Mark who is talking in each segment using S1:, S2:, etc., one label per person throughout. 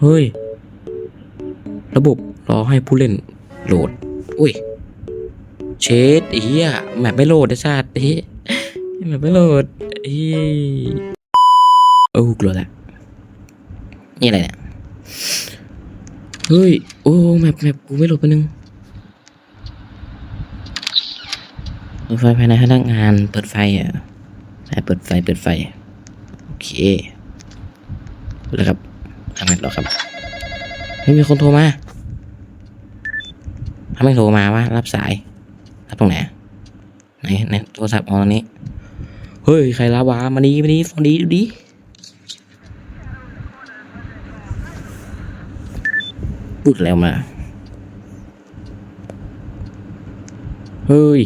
S1: เฮ้ย ระบบรอให้ผู้เล่นโหลด อุ้ย เชดไอ้เหี้ยแมปไม่โหลดไอ้ชาติเฮ้ยแมปไม่โหลดเฮ้ยโอ้กลัวละนี่อะไรเนี่ย เฮ้ย โอ้แมปแมปกูไม่โหลดไปนึงเปิดไฟภายในพนักงานเปิดไฟอะให้เปิดไฟเปิดไฟ โอเคแล้วครับำไงต่อครับไม่มีคนโทรมาถ้าไม่โทรมาว่ารับสาย รับตรงไหนไหนไหนโทรศัพท์เอาตรงนี้เฮ้ยใครรับวะมาดีมาดีฟังดีดูดีพูดแล้วมาเฮ้ย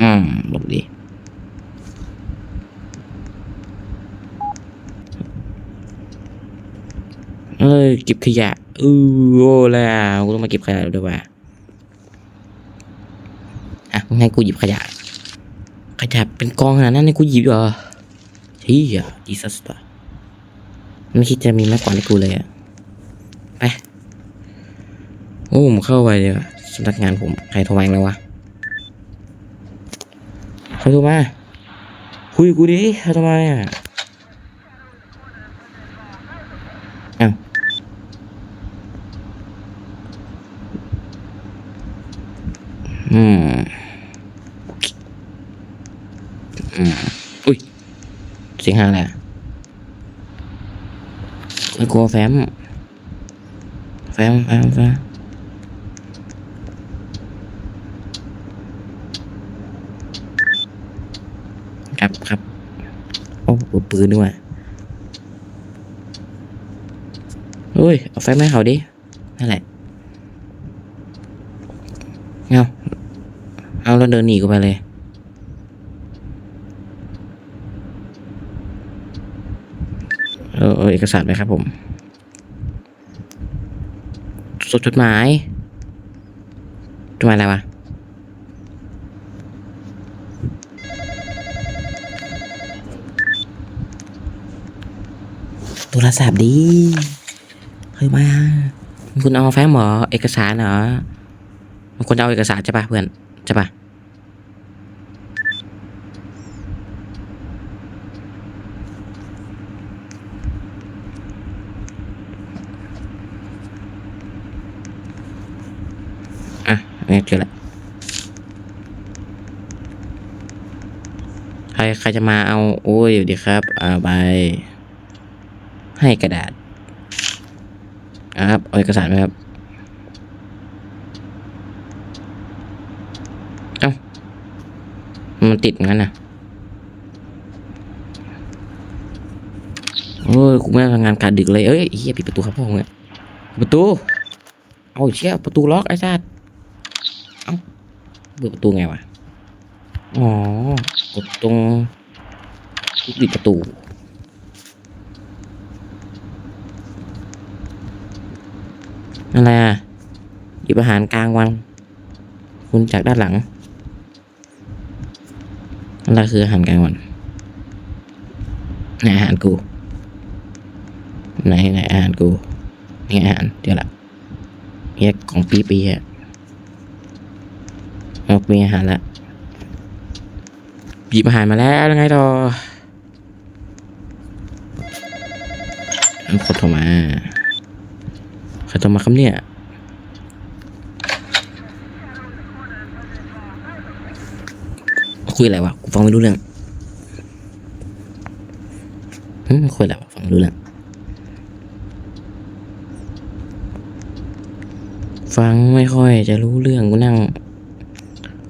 S1: อืมหลบดี เอ้ยเก็บขยะอือโอ้แล้วกูต้องมาเก็บขยะด้วยว่ะอะงั้นกูหยิบขยะ ขยะเป็นกองขนาดนั้นนี่กูหยิบเหรอเฮียดิสัสตร์ไม่คิดจะมีม้กกว่าดให้กูเลยอะไปโอ้ผมเข้าไปเลยสำนักงานผมใครโทรมาแล้ววะใครโทรมาคุยกูดิใครโทรมาเนี่ยอ้าว อืม อืม อุ้ย เสียงหาอะไรอะไม่กลัวแฟ้ม แฟ้มแฟ้มแฟ้มครับครับโอ้โหปืนด้วยเฮ้ย เอาแฟ้มให้เขาดิ นั่นแหละ เอา เอาแล้วเดินหนีกูไปเลย เออเอกสารไหมครับผมสดจดหมายจดหมายอะไรวะโทรศัพท์ดีเฮ้ยมา คุณเอาแฟ้มเหรอ เอกสารเหรอมันควรจะเอาเอกสารใช่ปะเพื่อนใช่ปะ นี่เจอแล้วใครใครจะมาเอาโอ้ยดีครับเอาไปให้กระดาษครับเอาเอกสารไหมครับเอ้ามันติดงั้นนะโอ้ยกูไม่ทำงานการดึกเลยเอ้ยเฮียปิดประตูครับพ่อมึงอะประตู เอาเชี่ยประตูล็อกไอ้สัสเอ้า เปิดประตูไงวะ อ๋อ กดตรงปิดประตู อะไรอะหยิบอาหารกลางวัน คุณจากด้านหลังนั่นคืออาหารกลางวันไหนอาหารกูไหนไหนอาหารกูนี่อาหารเดี๋ยวละเฮียของปีปีอะ เอามีอาหารละหยิบอาหารมาแล้วยังไงต่อเอาคนโทรมาใครโทรมาครับเนี่ยคุยอะไรวะกูฟังไม่รู้เรื่องหึคุยอะไรวะฟังไม่รู้เรื่อง ฟังไม่ค่อยจะรู้เรื่องกูนั่ง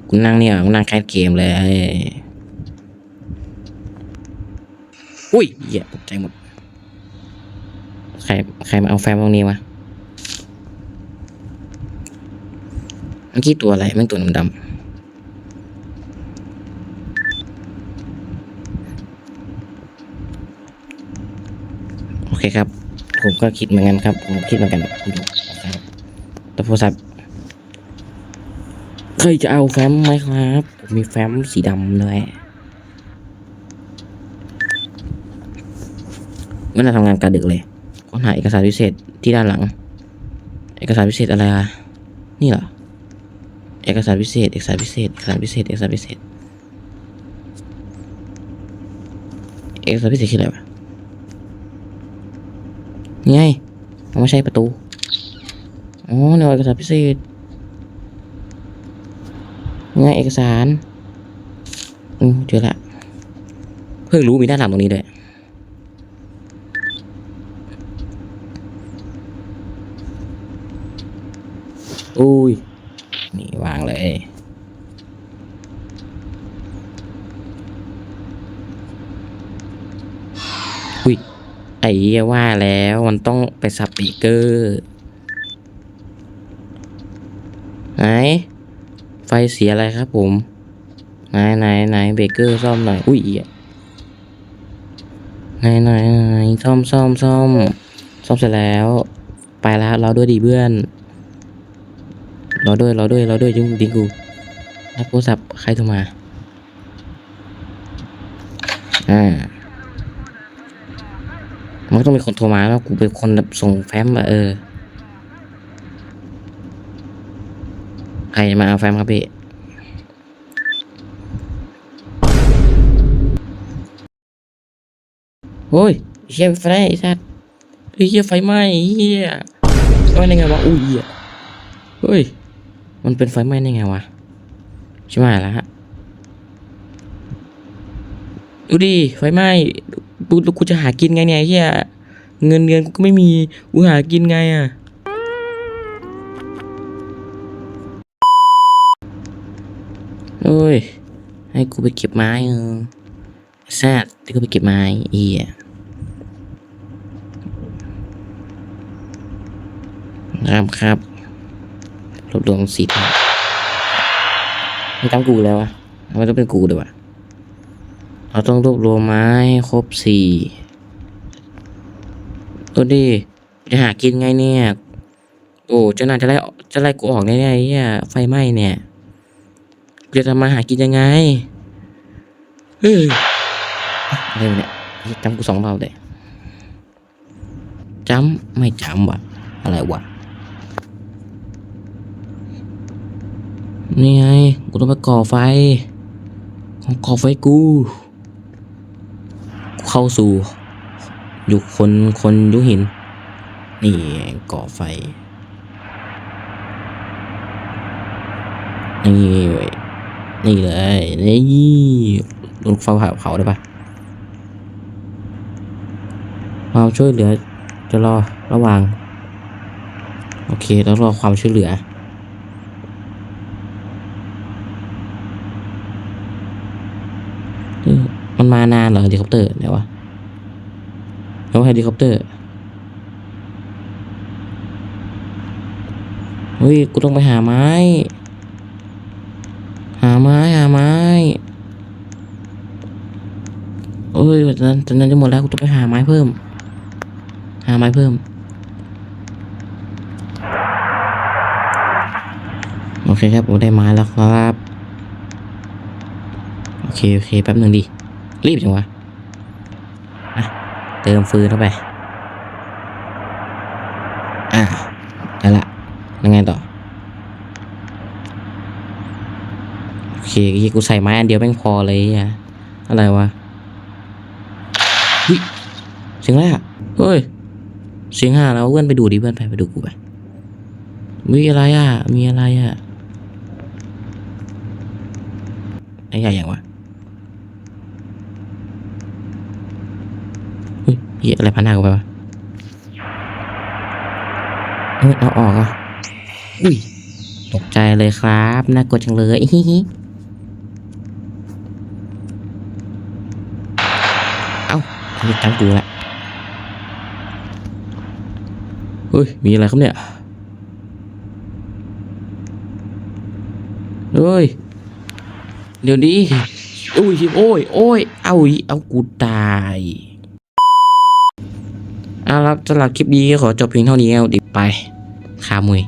S1: กูนั่งเนี่ยกูนั่งแคสเกมเลยอุ้ยเหี้ยตกใจหมด ใครใครมาเอาแฟ้มตรงนี้วะเมื่อกี้ตัวอะไรแม่งตัวดำๆโอเคครับ ผมก็คิดเหมือนกันครับ ผมคิดเหมือนกันแต่โทรศัพท์ เคยจะเอาแฟ้มไหมครับผมมีแฟ้มสีดำด้วยไม่น่าทำงานการดึกเลยค้นหาเอกสารพิเศษที่ด้านหลัง เอกสารพิเศษอะไรอะนี่เหรอ เอกสารพิเศษ เอกสารพิเศษ เอกสารพิเศษ เอกสารพิเศษ เอกสารพิเศษคืออะไรวะนี่ไงมันไม่ใช่ประตู อ๋อเนี่ยเอกสารพิเศษ นี่ไงเอกสารอืมเจอละ เพิ่งรู้มีด้านหลังตรงนี้ด้วยอุ้ย นี่วางเลยอุ้ย ไอ้เหี้ยว่าแล้วมันต้องไปสปีกเกอร์ ไหน ไฟเสียอะไรครับผม ไหนไหนไหนเบเกอร์ซ่อมหน่อย อุ้ยไหนไหนไหนซ่อมซ่อมซ่อมซ่อมเสร็จแล้ว ไปแล้วเราด้วยดีเพื่อนรอด้วยรอด้วยรอด้วยจุงดิงกูรับโทรศัพท์ใครโทรมา อ่า มันต้องมีคนโทรมาแล้วกูเป็นคนส่งแฟ้มอะเออ ครมาเอาแฟ้มครับพี่โอ้ยเฮียไฟไหม้ไอ้สัตว์เฮียไฟไหม้เฮียไฟไหม้ได้ไงวะอุ้ยเฮียเฮ้ย มันเป็นไฟไหม้ได้ไงวะใช่ไหมล้วฮะดูดิไฟไหม้ดูดูกูจะหากินไงเนี่ยเฮียเงินเดือนกูก็ไม่มีกูหากินไงอะ โอ้ย ให้กูไปเก็บไม้เออแซดที่กูไปเก็บไม้เอียครับครับรวบรวมสีทองไม่จำกูแล้ววะทำไมต้องเป็นกูด้วยวะเราต้องรวบรวมไม้ครบสี่ตัวดิจะหากินไงเนี่ย โอ้เจ้านายจะไล่จะไล่กูออกแน่ๆเหี้ยไฟไหม้เนี่ย จะทำมาหากินยังไงเฮ้ยอะไรวะเนี่ยจำกูสองรอบเลยจำไม่จำวะอะไรวะนี่ไงกูต้องไปก่อไฟ ของก่อไฟกู เข้าสู่ยุคคนคนยุคหิน นี่ก่อไฟ นี่ นี่เลยนี่โดนไฟเผาเผาได้ปะความช่วยเหลือ จะรอระหว่าง โอเคแล้วรอความช่วยเหลือมันมานานเหรอเฮลิคอปเตอร์ไหนวะแล้วเฮลิคอปเตอร์เฮ้ยกูต้องไปหาไม้ หาไม้หาไม้โอ้ยตอนนั้นตอนนั้นจะหมดแล้วกูต้องไปหาไม้เพิ่ม หาไม้เพิ่ม โอเคครับผมได้ไม้แล้วครับ โอเคโอเคแป๊บหนึ่งดิ รีบจังวะอะเติมฟืนเข้าไป อะได้ละยังไงต่อ โอ เคกูใส่ไม้อันเดียวแม่งพอเลยอะอะไรวะวิเสียงอะไรอะเฮ้ย เสียงห่าแล้วเพื่อนไปดูดิเพื่อนไปไปดูกูไปมีอะไรอะ มีอะไรอะไอ้ใหญ่อย่างวะเฮ้ยเหี้ยอะไรพันหน้ากูไปวะเฮ้ยเอาออกอะอุ้ยตกใจเลยครับ น่ากลัวจังเลยฮิฮิเอ้าอั นนี้ตั้งกูละเฮ้ย มีอะไรครับเนี่ยเฮ้ย เดี๋ยวดิอุ้ยโอ้ยโอ้ย เอาอีเอากูตายเอาละสำหรับคลิปนี้ขอจบเพียงเท่านี้เอาดิไปคามุย